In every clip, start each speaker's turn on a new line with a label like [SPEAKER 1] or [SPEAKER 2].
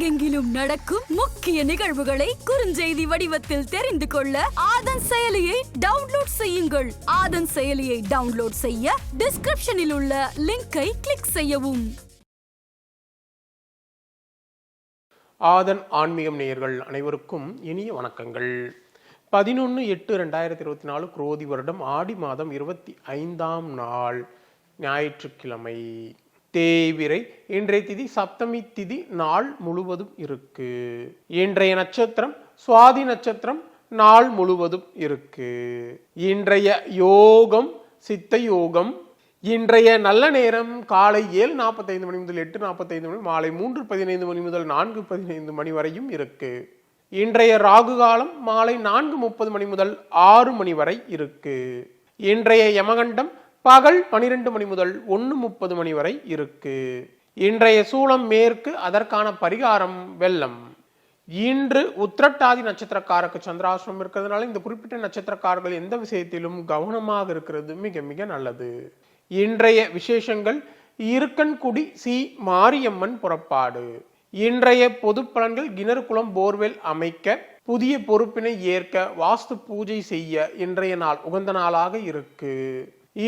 [SPEAKER 1] உலகெங்கிலும் நடக்கும் முக்கிய நிகழ்வுகளை குறுஞ்செய்தி வடிவத்தில் தெரிந்து கொள்ள ஆதன் செயலியை டவுன்லோட் செய்யுங்கள். ஆதன் செயலியை டவுன்லோட் செய்ய டிஸ்கிரிப்ஷனில் உள்ள லிங்கை கிளிக் செய்யவும்.
[SPEAKER 2] ஆதன் ஆன்மீகம் நேயர்கள் அனைவருக்கும் இனிய வணக்கங்கள். பதினொன்று எட்டு ரெண்டாயிரத்தி இருபத்தி நாலு குரோதி வருடம் ஆடி மாதம் இருபத்தி ஐந்தாம் நாள் ஞாயிற்றுக்கிழமை. தேய்விரை. இன்றைய திதி சப்தமி திதி நாள் முழுவதும் இருக்கு. இன்றைய நட்சத்திரம் சுவாதி நட்சத்திரம் நாள் முழுவதும் இருக்கு. இன்றைய யோகம் சித்த யோகம். இன்றைய நல்ல நேரம் காலை ஏழு நாற்பத்தைந்து மணி முதல் எட்டு நாற்பத்தைந்து மணி மாலை மூன்று பதினைந்து மணி முதல் நான்கு பதினைந்து மணி வரையும் இருக்கு. இன்றைய ராகு காலம் மாலை நான்கு முப்பது மணி முதல் ஆறு மணி வரை இருக்கு. இன்றைய யமகண்டம் பகல் பனிரெண்டு மணி முதல் ஒன்று முப்பது மணி வரை இருக்கு. இன்றைய சூளம் மேற்கு அதற்கான பரிகாரம் வெள்ளம். இன்று உத்திரட்டாதி நட்சத்திரக்காரருக்கு சந்திராசிரமம் இருக்கிறதுனால இந்த குறிப்பிட்ட நட்சத்திரக்காரர்கள் எந்த விஷயத்திலும் கவனமாக இருக்கிறது மிக மிக நல்லது. இன்றைய விசேஷங்கள் இருக்கன்குடி சி. மாரியம்மன் புறப்பாடு. இன்றைய பொது பலன்கள் கிணறுகுளம் போர்வெல் அமைக்க புதிய பொறுப்பினை ஏற்க வாஸ்து பூஜை செய்ய இன்றைய நாள் உகந்த நாளாக இருக்கு.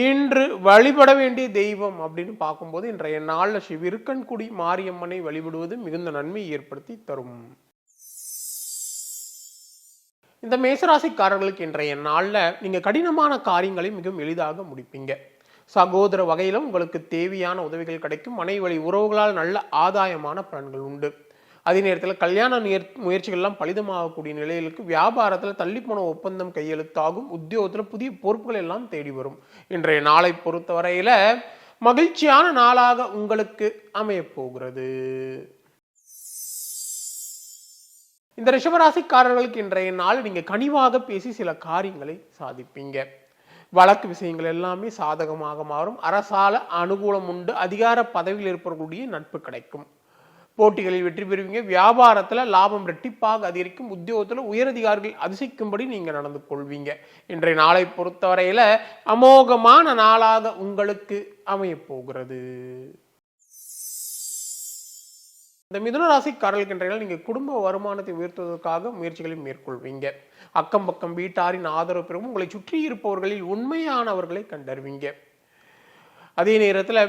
[SPEAKER 2] இன்று வழிபட வேண்டிய தெய்வம் அப்படின்னு பார்க்கும்போது இன்றைய நாளில் சிவிருக்கன்குடி மாரியம்மனை வழிபடுவது மிகுந்த நன்மை ஏற்படுத்தி தரும். இந்த மேசராசிக்காரர்களுக்கு இன்றைய நாளில் நீங்கள் கடினமான காரியங்களை மிகவும் எளிதாக முடிப்பீங்க. சகோதர வகையிலும் உங்களுக்கு தேவையான உதவிகள் கிடைக்கும். மனைவழி உறவுகளால் நல்ல ஆதாயமான பலன்கள் உண்டு. அதே நேரத்தில் கல்யாண நேர் முயற்சிகள்லாம் பலிதமாகக்கூடிய நிலைகளுக்கு வியாபாரத்தில் தள்ளிப்போன ஒப்பந்தம் கையெழுத்தாகும். உத்தியோகத்தில் புதிய பொறுப்புகள் எல்லாம் தேடி வரும். இன்றைய நாளை பொறுத்தவரையில் மகிழ்ச்சியான நாளாக உங்களுக்கு அமையப் போகிறது இந்த ரிஷபராசிக்காரர்களுக்கு இன்றைய நாள் நீங்கள் கனிவாக பேசி சில காரியங்களை சாதிப்பீங்க. வழக்கு விஷயங்கள் எல்லாமே சாதகமாக மாறும். அரசால அனுகூலம் உண்டு. அதிகார பதவியில் இருப்பவர்களுடைய நட்பு கிடைக்கும். போட்டிகளில் வெற்றி பெறுவீங்க. வியாபாரத்தில் லாபம் ரெட்டிப்பாக அதிகரிக்கும். உத்தியோகத்தில் உயரதிகாரிகள் அதிசயிக்கும்படி நீங்கள் நடந்து கொள்வீங்க. இன்றைய நாளை பொறுத்தவரையில் அமோகமான நாளாக உங்களுக்கு அமையப் போகிறது. இந்த மிதுன ராசிக்காரர்களுக்கு இன்றைய நீங்கள் குடும்ப வருமானத்தை உயர்த்துவதற்காக முயற்சிகளை மேற்கொள்வீங்க. அக்கம் பக்கம் வீட்டாரின் ஆதரவு பெறும். உங்களை சுற்றி இருப்பவர்களில் உண்மையானவர்களை கண்டறிவீங்க. அதே நேரத்தில்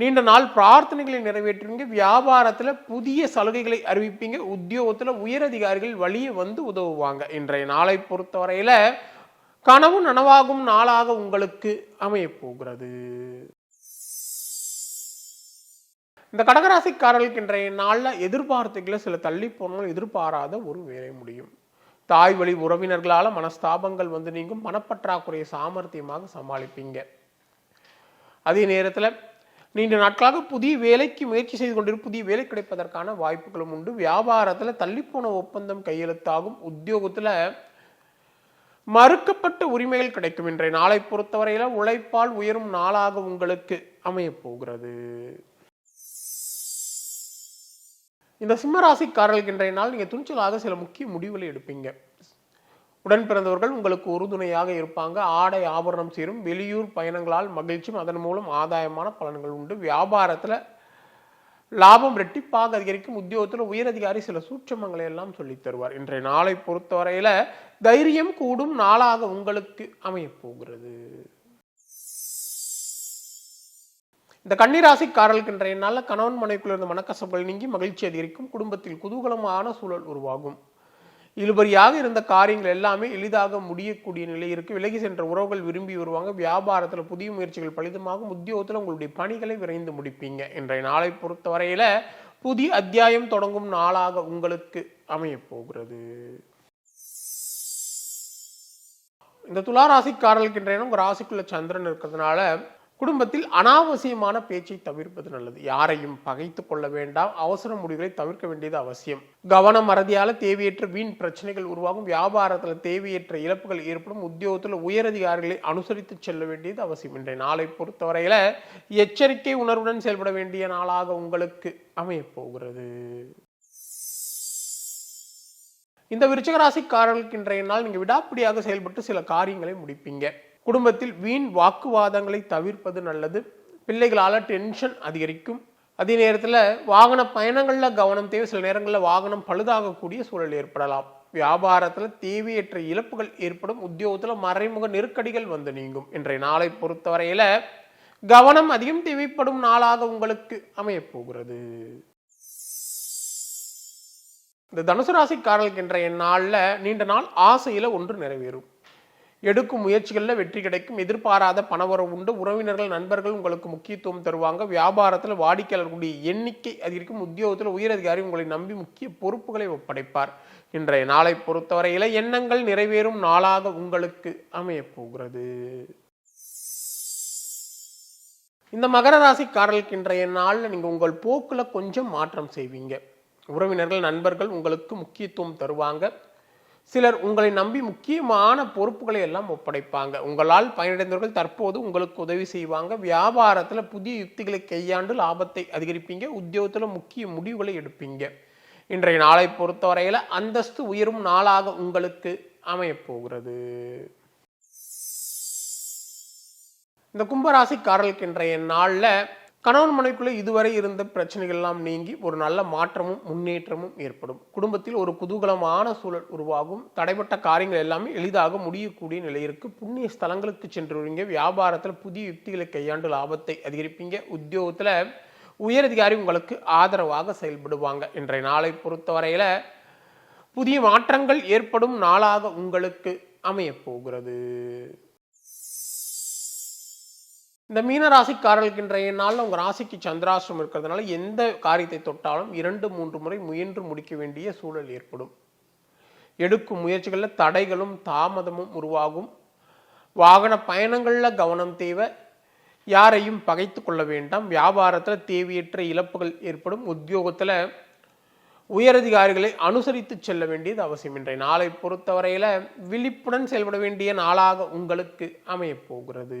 [SPEAKER 2] நீண்ட நாள் பிரார்த்தனைகளை நிறைவேற்றுவீங்க வியாபாரத்தில் புதிய சலுகைகளை அறிவிப்பீங்க உத்தியோகத்தில் உயரதிகாரிகள் வழியே வந்து உதவுவாங்க. இன்றைய நாளை பொறுத்தவரையில் கனவு நனவாகும் நாளாக உங்களுக்கு அமையப் போகிறது. இந்த கடகராசிக்காரர்களுக்கு இன்றைய நாளில் எதிர்பார்த்துக்களை சில தள்ளி போனாலும் எதிர்பாராத ஒரு வேலை முடியும். தாய் வழி உறவினர்களால் மனஸ்தாபங்கள் வந்து நீங்கும் மனப்பற்றாக்குறையை சாமர்த்தியமாக சமாளிப்பீங்க. அதே நேரத்தில் நீண்ட நாட்களாக புதிய வேலைக்கு முயற்சி செய்து கொண்டிருக்கும் புதிய வேலை கிடைப்பதற்கான வாய்ப்புகளும் உண்டு. வியாபாரத்தில் தள்ளிப்போன ஒப்பந்தம் கையெழுத்தாகும். உத்தியோகத்தில் மறுக்கப்பட்ட உரிமைகள் கிடைக்கும் இன்றைய நாளை பொறுத்தவரையில உழைப்பால் உயரும் நாளாக உங்களுக்கு அமையப் போகிறது. இந்த சிம்மராசிக்காரர்களுக்கு இன்றைய நாள் நீங்கள் துணிச்சலாக சில முக்கிய முடிவுகளை எடுப்பீங்க. உடன் பிறந்தவர்கள் உங்களுக்கு உறுதுணையாக இருப்பாங்க. ஆடை ஆபரணம் சேரும் வெளியூர் பயணங்களால் மகிழ்ச்சியும் அதன் மூலம் ஆதாயமான பலன்கள் உண்டு. வியாபாரத்தில் லாபம் ரெட்டிப்பாக அதிகரிக்கும். உத்தியோகத்தில் உயரதிகாரி சில சூட்சமங்களை எல்லாம் சொல்லித் தருவார். இன்றைய நாளை பொறுத்தவரையில தைரியம் கூடும் நாளாக உங்களுக்கு அமையப்போகிறது இந்த கன்னிராசிக்காரர்களுக்கு இன்றைய நாளில் கணவன் மனைக்குள்ள இருந்த மனக்கசப்புகள் நீங்கி மகிழ்ச்சி அதிகரிக்கும். குடும்பத்தில் குதூகலமான சூழல் உருவாகும். இழுபறியாக இருந்த காரியங்கள் எல்லாமே எளிதாக முடியக்கூடிய நிலை இருக்கு. விலகி சென்ற உறவுகள் விரும்பி வருவாங்க. வியாபாரத்தில் புதிய முயற்சிகள் பலிதமாகும். உத்தியோகத்தில் உங்களுடைய பணிகளை விரைந்து முடிப்பீங்க இன்றைய நாளை பொறுத்தவரையில் புதிய அத்தியாயம் தொடங்கும் நாளாக உங்களுக்கு அமையப் போகிறது. இந்த துளாராசிக்காரர்களுக்கு இன்றைய உங்க ராசிக்குள்ள சந்திரன் இருக்கிறதுனால குடும்பத்தில் அனாவசியமான பேச்சை தவிர்ப்பது நல்லது. யாரையும் பகைத்து கொள்ள வேண்டாம். அவசர முடிவுகளை தவிர்க்க வேண்டியது அவசியம். கவனம் மறதியால் தேவையற்ற வீண் பிரச்சனைகள் உருவாகும். வியாபாரத்தில் தேவையற்ற இழப்புகள் ஏற்படும். உத்தியோகத்தில் உயரதிகாரிகளை அனுசரித்து செல்ல வேண்டியது அவசியம். இன்றைய நாளை பொறுத்தவரையில் எச்சரிக்கை உணர்வுடன் செயல்பட வேண்டிய நாளாக உங்களுக்கு அமையப்போகிறது இந்த விருச்சகராசிக்காரர்களுக்கு இன்றைய நாள் நீங்கள் விடாப்பிடியாக செயல்பட்டு சில காரியங்களை முடிப்பீங்க. குடும்பத்தில் வீண் வாக்குவாதங்களை தவிர்ப்பது நல்லது. பிள்ளைகளால் டென்ஷன் அதிகரிக்கும். அதே நேரத்தில் வாகன பயணங்களில் கவனம் தேவை. சில நேரங்களில் வாகனம் பழுதாகக்கூடிய சூழல் ஏற்படலாம். வியாபாரத்தில் தேவையற்ற இழப்புகள் ஏற்படும். உத்தியோகத்தில் மறைமுக நெருக்கடிகள் வந்து நீங்கும். இன்றைய நாளை பொறுத்தவரையில் கவனம் அதிகம் தேவைப்படும் நாளாக உங்களுக்கு அமையப்போகிறது. இந்த தனுசு ராசிக்காரர்களுக்கு இன்றைய நாளில் நீண்ட நாள் ஆசையில் ஒன்று நிறைவேறும். எடுக்கும் முயற்சிகளில் வெற்றி கிடைக்கும். எதிர்பாராத பணவரவு உண்டு. உறவினர்கள் நண்பர்கள் உங்களுக்கு முக்கியத்துவம் தருவாங்க. வியாபாரத்தில் வாடிக்கையாளர்களுடைய எண்ணிக்கை அதிகரிக்கும். உத்தியோகத்தில் உயரதிகாரி உங்களை நம்பி முக்கிய பொறுப்புகளை ஒப்படைப்பார். இன்றைய நாளை பொறுத்தவரையில எண்ணங்கள் நிறைவேறும் நாளாக உங்களுக்கு அமையப்போகிறது. இந்த மகர ராசிக்காரர்களுக்கு இன்றைய நாளில் நீங்கள் உங்கள் போக்கில் கொஞ்சம் மாற்றம் செய்வீங்க. உறவினர்கள் நண்பர்கள் உங்களுக்கு முக்கியத்துவம் தருவாங்க. சிலர் உங்களை நம்பி முக்கியமான பொறுப்புகளை எல்லாம் ஒப்படைப்பாங்க. உங்களால் பயனடைந்தவர்கள் தற்போது உங்களுக்கு உதவி செய்வாங்க. வியாபாரத்தில் புதிய யுக்திகளை கையாண்டு லாபத்தை அதிகரிப்பீங்க. உத்தியோகத்தில் முக்கிய முடிவுகளை எடுப்பீங்க. இன்றைய நாளை பொறுத்தவரையில் அந்தஸ்து உயரும் நாளாக உங்களுக்கு அமையப்போகிறது. இந்த கும்பராசிக்காரர்களுக்கு இன்றைய நாளில் கணவன் மனைக்குள்ளே இதுவரை இருந்த பிரச்சனைகள்லாம் நீங்கி ஒரு நல்ல மாற்றமும் முன்னேற்றமும் ஏற்படும். குடும்பத்தில் ஒரு குதூகலமான சூழல் உருவாகும். தடைப்பட்ட காரியங்கள் எல்லாமே எளிதாக முடியக்கூடிய நிலை இருக்கு புண்ணிய ஸ்தலங்களுக்கு சென்று வருவீங்க வியாபாரத்தில் புதிய யுக்திகளை கையாண்டு லாபத்தை அதிகரிப்பீங்க. உத்தியோகத்தில் உயரதிகாரி உங்களுக்கு ஆதரவாக செயல்படுவாங்க. இன்றைய நாளை பொறுத்தவரையில் புதிய மாற்றங்கள் ஏற்படும் நாளாக உங்களுக்கு அமையப் போகிறது இந்த மீன ராசிக்காரர்களுக்கு இன்றைய நாளில் உங்கள் ராசிக்கு சந்திராசிரம் இருக்கிறதுனால எந்த காரியத்தை தொட்டாலும் இரண்டு மூன்று முறை முயன்று முடிக்க வேண்டிய சூழல் ஏற்படும். எடுக்கும் முயற்சிகளில் தடைகளும் தாமதமும் உருவாகும். வாகன பயணங்களில் கவனம் தேவை. யாரையும் பகைத்து கொள்ள வேண்டாம். வியாபாரத்தில் தேவையற்ற இழப்புகள் ஏற்படும். உத்தியோகத்தில் உயரதிகாரிகளை அனுசரித்து செல்ல வேண்டியது அவசியம். இன்றைய நாளை பொறுத்தவரையில் விழிப்புடன் செயல்பட வேண்டிய நாளாக உங்களுக்கு அமையப் போகிறது.